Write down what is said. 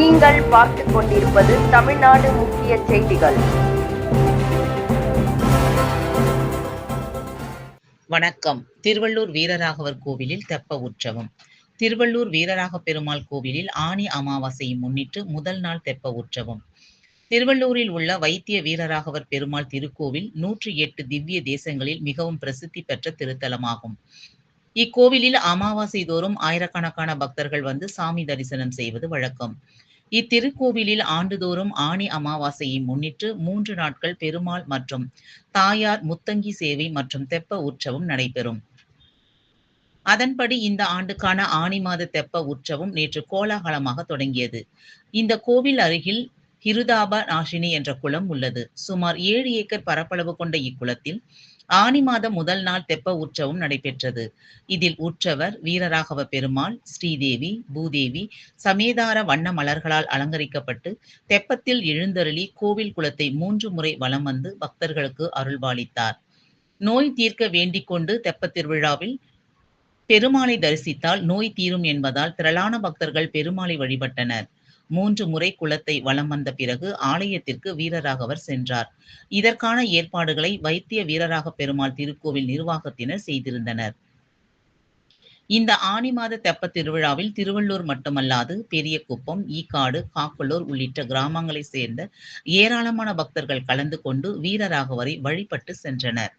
நீங்கள் பார்த்து கொண்டிருப்பது தமிழ்நாடு முக்கிய செய்திகள். வணக்கம். திருவள்ளூர் வீரராகவர் கோவிலில் தெப்ப உற்சவம். திருவள்ளூர் வீரராக பெருமாள் கோவிலில் ஆனி அமாவாசையை முன்னிட்டு முதல் நாள் தெப்ப உற்சவம். திருவள்ளூரில் உள்ள வைத்திய வீரராகவர் பெருமாள் திருக்கோவில் நூற்றி எட்டு திவ்ய தேசங்களில் மிகவும் பிரசித்தி பெற்ற திருத்தலமாகும். இக்கோவிலில் அமாவாசை தோறும் ஆயிரக்கணக்கான பக்தர்கள் வந்து சாமி தரிசனம் செய்வது வழக்கம். இத்திருக்கோவிலில் ஆண்டுதோறும் ஆணி அமாவாசையை முன்னிட்டு மூன்று நாட்கள் பெருமாள் மற்றும் தாயார் முத்தங்கி சேவை மற்றும் தெப்ப உற்சவம் நடைபெறும். அதன்படி இந்த ஆண்டுக்கான ஆணி மாத தெப்ப உற்சவம் நேற்று கோலாகலமாக தொடங்கியது. இந்த கோவில் அருகில் ஹிருதாப நாஷினி என்ற குளம் உள்ளது. சுமார் ஏழு ஏக்கர் பரப்பளவு கொண்ட இக்குளத்தில் ஆனி மாதம் முதல் நாள் தெப்ப உற்சவம் நடைபெற்றது. இதில் உற்சவர் வீரராகவ பெருமாள் ஸ்ரீதேவி பூதேவி சமேதார வண்ண மலர்களால் அலங்கரிக்கப்பட்டு தெப்பத்தில் எழுந்தருளி கோவில் குளத்தை மூன்று முறை வலம் வந்து பக்தர்களுக்கு அருள்வாளித்தார். நோய் தீர்க்க வேண்டிக் கொண்டு தெப்பத் திருவிழாவில் பெருமாளை தரிசித்தால் நோய் தீரும் என்பதால் திரளான பக்தர்கள் பெருமாளை வழிபட்டனர். மூன்று முறை குளத்தை வலம் வந்த பிறகு ஆலயத்திற்கு வீரராகவர் சென்றார். இதற்கான ஏற்பாடுகளை வைத்திய வீரராக பெருமாள் திருக்கோவில் நிர்வாகத்தினர் செய்திருந்தனர். இந்த ஆனி மாத தெப்ப திருவிழாவில் திருவள்ளூர் மட்டுமல்லாது பெரியகுப்பம் ஈக்காடு காக்கலூர் உள்ளிட்ட கிராமங்களைச் சேர்ந்த ஏராளமான பக்தர்கள் கலந்து கொண்டு வீரராகவரை வழிபட்டு சென்றனர்.